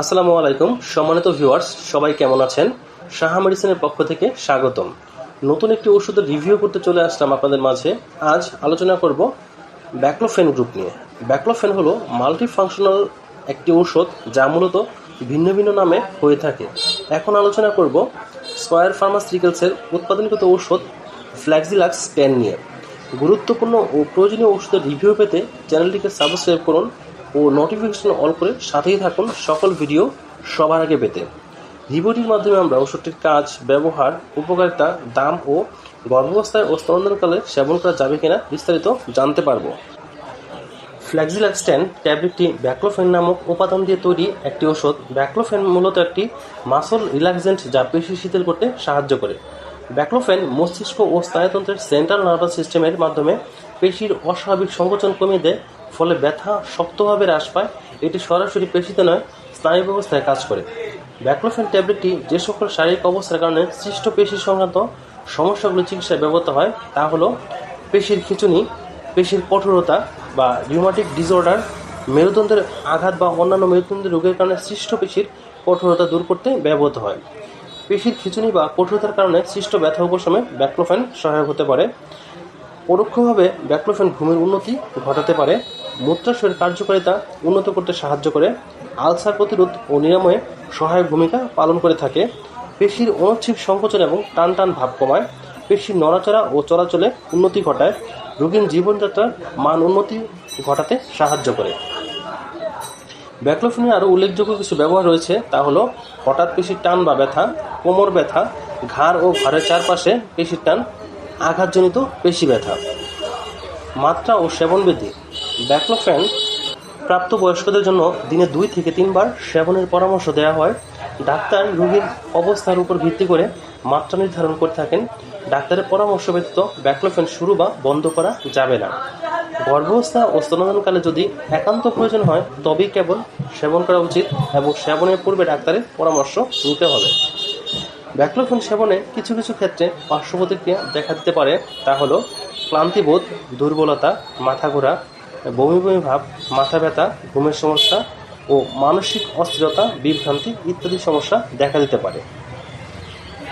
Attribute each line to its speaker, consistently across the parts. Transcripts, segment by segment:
Speaker 1: আসসালামু আলাইকুম। সম্মানিত ভিউয়ার্স, সবাই কেমন আছেন? সাহা মেডিসিনের পক্ষ থেকে স্বাগতম। নতুন একটি ওষুধের রিভিউ করতে চলে আসলাম আপনাদের মাঝে। আজ আলোচনা করব ব্যাকলোফেন গ্রুপ নিয়ে। ব্যাকলোফেন হলো মাল্টি ফাংশনাল একটি ঔষধ যা মূলত ভিন্ন ভিন্ন নামে হয়ে থাকে। এখন আলোচনা করব স্কয়ার ফার্মাসিউটিক্যালসের উৎপাদনকৃত ঔষধ ফ্ল্যাক্সিলাক্স টেন নিয়ে। গুরুত্বপূর্ণ ও প্রয়োজনীয় ওষুধের রিভিউ পেতে চ্যানেলটিকে সাবস্ক্রাইব করুন ও নোটিফিকেশন অল করে সাথেই থাকুন সকল ভিডিও সবার আগে পেতে। রিভিউটির মাধ্যমে আমরা ওষুধটির কাজ, ব্যবহার, উপকারিতা, দাম ও গর্ভাবস্থায় ও সেবন করা যাবে কিনা বিস্তারিত জানতে পারব। ফ্ল্যাক্সিলাক্সটেন ট্যাবলেটটি ব্যাক্লোফেন নামক উপাদান দিয়ে তৈরি একটি ওষুধ ব্যাক্লোফেন মূলত একটি মাসল রিল্যাক্সেন্ট যা পেশি শিথিল করতে সাহায্য করে। ব্যাক্লোফেন মস্তিষ্ক ও স্নায়ুতন্ত্রের সেন্ট্রাল নার্ভাস সিস্টেমের মাধ্যমে পেশির অস্বাভাবিক সংকোচন কমিয়ে দেয় ফলে ব্যথা শক্তভাবে হ্রাস পায়। এটি সরাসরি পেশিতে নয়, স্নায়ু ব্যবস্থায় কাজ করে। ব্যাক্লোফেন ট্যাবলেটটি যে সকল শারীরিক অবস্থার কারণে সৃষ্ট পেশি সংক্রান্ত সমস্যাগুলো চিকিৎসায় ব্যবহৃত হয়, তা হলো পেশির খিঁচুনি, পেশির কঠোরতা বা রিউমাটিক ডিসঅর্ডার মেরুদণ্ডের আঘাত বা অন্যান্য মেরুদণ্ডের রোগের কারণে সৃষ্ট পেশির কঠোরতা দূর করতে ব্যবহৃত হয়। পেশির খিঁচুনি বা কঠোরতার কারণে সৃষ্ট ব্যথা উপশমে ব্যাক্লোফেন সহায়ক হতে পারে। পরোক্ষভাবে ব্যাক্লোফেন ঘুমের উন্নতি ঘটাতে পারে। মূত্রাশয়ের কার্যকারিতা উন্নত করতে সাহায্য করে। আলসার প্রতিরোধ ও নিরাময়ে সহায়ক ভূমিকা পালন করে থাকে। পেশির অনচ্ছিক সংকোচন এবং টান টান ভাব কমায়। পেশির নড়াচড়া ও চলাচলে উন্নতি ঘটায়। রোগীর জীবনযাত্রার মান উন্নতি ঘটাতে সাহায্য করে। ব্যাকলোফেনের আরও উল্লেখযোগ্য কিছু ব্যবহার রয়েছে। তা হলো, হঠাৎ পেশির টান বা ব্যথা, কোমর ব্যথা, ঘাড় ও ঘাড়ের চারপাশে পেশির টান, আঘাতজনিত পেশি ব্যথা। মাত্রা ও সেবন বৃদ্ধি। ব্যাকলোফেন প্রাপ্তবয়স্কদের জন্য দিনে দুই থেকে তিনবার সেবনের পরামর্শ দেওয়া হয়। ডাক্তার রোগীর অবস্থার উপর ভিত্তি করে মাত্রা নির্ধারণ করে থাকেন। ডাক্তারের পরামর্শ ব্যতীত ব্যাকলোফেন শুরু বা বন্ধ করা যাবে না। গর্ভাবস্থা ও স্তনদানকালে যদি একান্ত প্রয়োজন হয়, তবেই কেবল সেবন করা উচিত এবং সেবনের পূর্বে ডাক্তারের পরামর্শ নিতে হবে। ব্যাকলোফেন সেবনে কিছু কিছু ক্ষেত্রে পার্শ্ব প্রতিক্রিয়া দেখা দিতে পারে। তা হলো ক্লান্তিবোধ, দুর্বলতা, মাথা ঘোরা, বমি বমি ভাব, মাথা ব্যথা, ঘুমের সমস্যা ও মানসিক অস্থিরতা, বিভ্রান্তি ইত্যাদি সমস্যা দেখা দিতে পারে।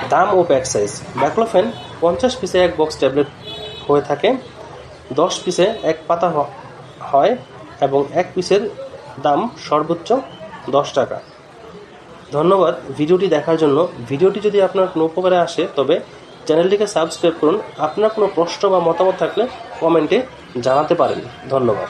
Speaker 1: দাম ও প্যাক সাইজ। ব্যাকলোফেন পঞ্চাশ পিসে এক বক্স ট্যাবলেট হয়ে থাকে। দশ পিসে এক পাতা হয় এবং এক পিসের দাম সর্বোচ্চ দশ টাকা। ধন্যবাদ ভিডিওটি দেখার জন্য। ভিডিওটি যদি আপনার কোনো উপকারে আসে, তবে চ্যানেলটিকে সাবস্ক্রাইব করুন। আপনার কোনো প্রশ্ন বা মতামত থাকলে কমেন্টে জানাতে পারেন। ধন্যবাদ।